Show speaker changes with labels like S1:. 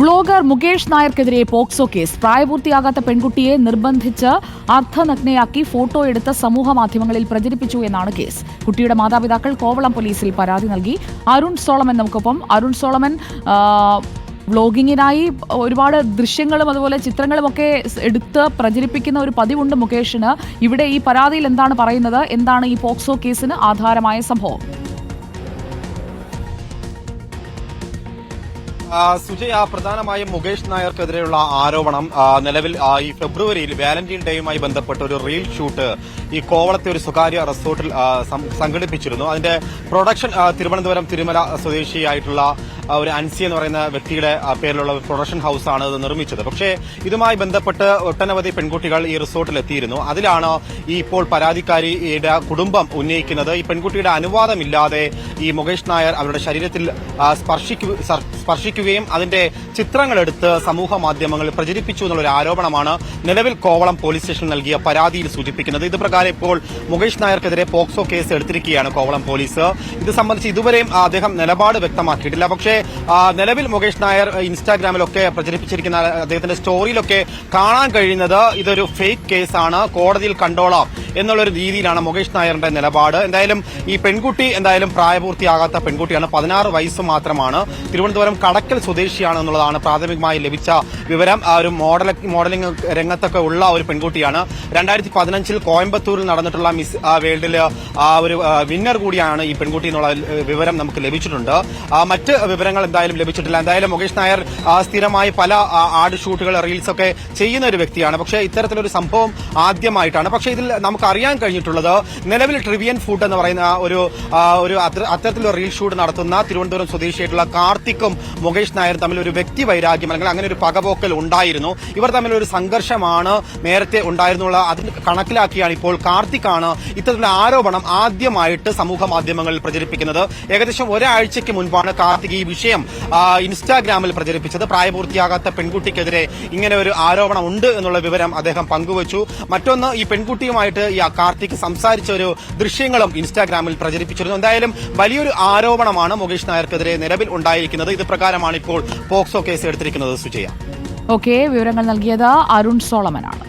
S1: Vlogger Mukesh നായർക്കെതിരെ POCSO case. പ്രായപൂർത്തിയാകാത്ത പെൺകുട്ടിയെ നിർബന്ധിച്ച് അർദ്ധനഗ്നയാക്കി ഫോട്ടോ എടുത്ത് സമൂഹ മാധ്യമങ്ങളിൽ പ്രചരിപ്പിച്ചു എന്നാണ് കേസ്. കുട്ടിയുടെ മാതാപിതാക്കൾ കോവളം പോലീസിൽ പരാതി നൽകി. അരുൺ സോളമൻ നമുക്കൊപ്പം. അരുൺ സോളമൻ വ്ളോഗിങ്ങിനായി ഒരുപാട് ദൃശ്യങ്ങളും അതുപോലെ ചിത്രങ്ങളും ഒക്കെ എടുത്ത് പ്രചരിപ്പിക്കുന്ന ഒരു പതിവുണ്ട് മുകേഷിന്. ഇവിടെ ഈ പരാതിയിൽ എന്താണ് പറയുന്നത്? എന്താണ് ഈ പോക്സോ കേസിന് ആധാരമായ സംഭവം?
S2: സുജയ് പ്രധാനമായും മുകേഷ് നായർക്കെതിരെയുള്ള ആരോപണം നിലവിൽ ഈ ഫെബ്രുവരിയിൽ വാലന്റൈൻ ഡേയുമായി ബന്ധപ്പെട്ട ഒരു റീൽ ഷൂട്ട് ഈ കോവളത്തെ ഒരു സ്വകാര്യ റിസോർട്ടിൽ സംഘടിപ്പിച്ചിരുന്നു. അതിന്റെ പ്രൊഡക്ഷൻ തിരുവനന്തപുരം തിരുമല സ്വദേശിയായിട്ടുള്ള ഒരു അൻസി എന്ന് പറയുന്ന വ്യക്തിയുടെ പേരിലുള്ള പ്രൊഡക്ഷൻ ആണ് അത് നിർമ്മിച്ചത്. പക്ഷേ ഇതുമായി ബന്ധപ്പെട്ട് ഒട്ടനവധി പെൺകുട്ടികൾ ഈ റിസോർട്ടിൽ എത്തിയിരുന്നു. അതിലാണ് ഈ ഇപ്പോൾ പരാതിക്കാരിയുടെ കുടുംബം ഉന്നയിക്കുന്നത്. ഈ പെൺകുട്ടിയുടെ അനുവാദമില്ലാതെ ഈ മുകേഷ് നായർ അവരുടെ ശരീരത്തിൽ സ്പർശിക്കു- സ്പർശിക്കുകയും അതിന്റെ ചിത്രങ്ങളെടുത്ത് സമൂഹ മാധ്യമങ്ങളിൽ പ്രചരിപ്പിച്ചു എന്നുള്ള ഒരു ആരോപണമാണ് നിലവിൽ കോവളം പോലീസ് സ്റ്റേഷൻ നൽകിയ പരാതിയിൽ സൂചിപ്പിക്കുന്നത്. ഇത് പ്രകാരം ഇപ്പോൾ മുകേഷ് നായർക്കെതിരെ പോക്സോ കേസ് എടുത്തിരിക്കുകയാണ് കോവളം പോലീസ്. ഇത് സംബന്ധിച്ച് ഇതുവരെയും അദ്ദേഹം നിലപാട് വ്യക്തമാക്കിയിട്ടില്ല. പക്ഷേ നിലവിൽ മുകേഷ് നായർ ഇൻസ്റ്റാഗ്രാമിലൊക്കെ പ്രചരിപ്പിച്ചിരിക്കുന്ന അദ്ദേഹത്തിന്റെ സ്റ്റോറിയിലൊക്കെ കാണാൻ കഴിയുന്നത് ഇതൊരു ഫേക്ക് കേസാണ് കോടതിയിൽ കണ്ടോളാം എന്നുള്ളൊരു രീതിയിലാണ് മുകേഷ് നായറിന്റെ നിലപാട്. എന്തായാലും ഈ പെൺകുട്ടി എന്തായാലും പ്രായപൂർത്തിയാകാത്ത പെൺകുട്ടിയാണ്. പതിനാറ് വയസ്സ് മാത്രമാണ്. തിരുവനന്തപുരം കടക്കൽ സ്വദേശിയാണ് എന്നുള്ളതാണ് പ്രാഥമികമായി ലഭിച്ച വിവരം. ഒരു മോഡൽ മോഡലിംഗ് രംഗത്തൊക്കെ ഉള്ള ഒരു പെൺകുട്ടിയാണ്. രണ്ടായിരത്തി പതിനഞ്ചിൽ കോയമ്പത്തൂരിൽ നടന്നിട്ടുള്ള മിസ് വേൾഡിൽ ആ ഒരു വിന്നർ കൂടിയാണ് ഈ പെൺകുട്ടി എന്നുള്ള വിവരം നമുക്ക് ലഭിച്ചിട്ടുണ്ട്. മറ്റ് വിവരങ്ങൾ എന്തായാലും ലഭിച്ചിട്ടില്ല. എന്തായാലും മുകേഷ് നായർ സ്ഥിരമായി പല ആഡ് ഷൂട്ടുകൾ റീൽസ് ഒക്കെ ചെയ്യുന്ന ഒരു വ്യക്തിയാണ്. പക്ഷേ ഇത്തരത്തിലൊരു സംഭവം ആദ്യമായിട്ടാണ്. പക്ഷെ ഇതിൽ നമുക്ക് അറിയാൻ കഴിഞ്ഞിട്ടുള്ളത് നിലവിൽ ട്രിവിയൻ ഫുഡ് എന്ന് പറയുന്ന ഒരു ഒരു അത്തരത്തിലൊരു റീൽ ഷൂട്ട് നടത്തുന്ന തിരുവനന്തപുരം സ്വദേശിയായിട്ടുള്ള കാർത്തിക്കും മുകേഷ് നായർ തമ്മിൽ ഒരു വ്യക്തി വൈരാഗ്യം അല്ലെങ്കിൽ അങ്ങനെ ഒരു പകപോക്കൽ ഉണ്ടായിരുന്നു. ഇവർ തമ്മിൽ ഒരു സംഘർഷമാണ് നേരത്തെ ഉണ്ടായിരുന്നുള്ള. അതിന് കണക്കിലാക്കിയാണ് ഇപ്പോൾ കാർത്തിക്കാണ് ഇത്തരത്തിലുള്ള ആരോപണം ആദ്യമായിട്ട് സമൂഹ മാധ്യമങ്ങളിൽ പ്രചരിപ്പിക്കുന്നത്. ഏകദേശം ഒരാഴ്ചയ്ക്ക് മുൻപാണ് കാർത്തിക് ഈ വിഷയം ഇൻസ്റ്റാഗ്രാമിൽ പ്രചരിപ്പിച്ചത്. പ്രായപൂർത്തിയാകാത്ത പെൺകുട്ടിക്കെതിരെ ഇങ്ങനെ ഒരു ആരോപണം ഉണ്ട് എന്നുള്ള വിവരം അദ്ദേഹം പങ്കുവച്ചു. മറ്റൊന്ന് ഈ പെൺകുട്ടിയുമായിട്ട് ഈ കാർത്തിക് സംസാരിച്ച ഒരു ദൃശ്യങ്ങളും ഇൻസ്റ്റാഗ്രാമിൽ പ്രചരിപ്പിച്ചിരുന്നു. എന്തായാലും വലിയൊരു ആരോപണമാണ് മുകേഷ് നായർക്കെതിരെ നിലവിൽ ഉണ്ടായിരിക്കുന്നത്. ഇത് പ്രകാരമാണ് ഇപ്പോൾ പോക്സോ കേസ് എടുത്തിരിക്കുന്നത് സുജയ.
S1: ഓക്കെ വിവരങ്ങൾ നൽകിയത് അരുൺ സോളമനാണ്.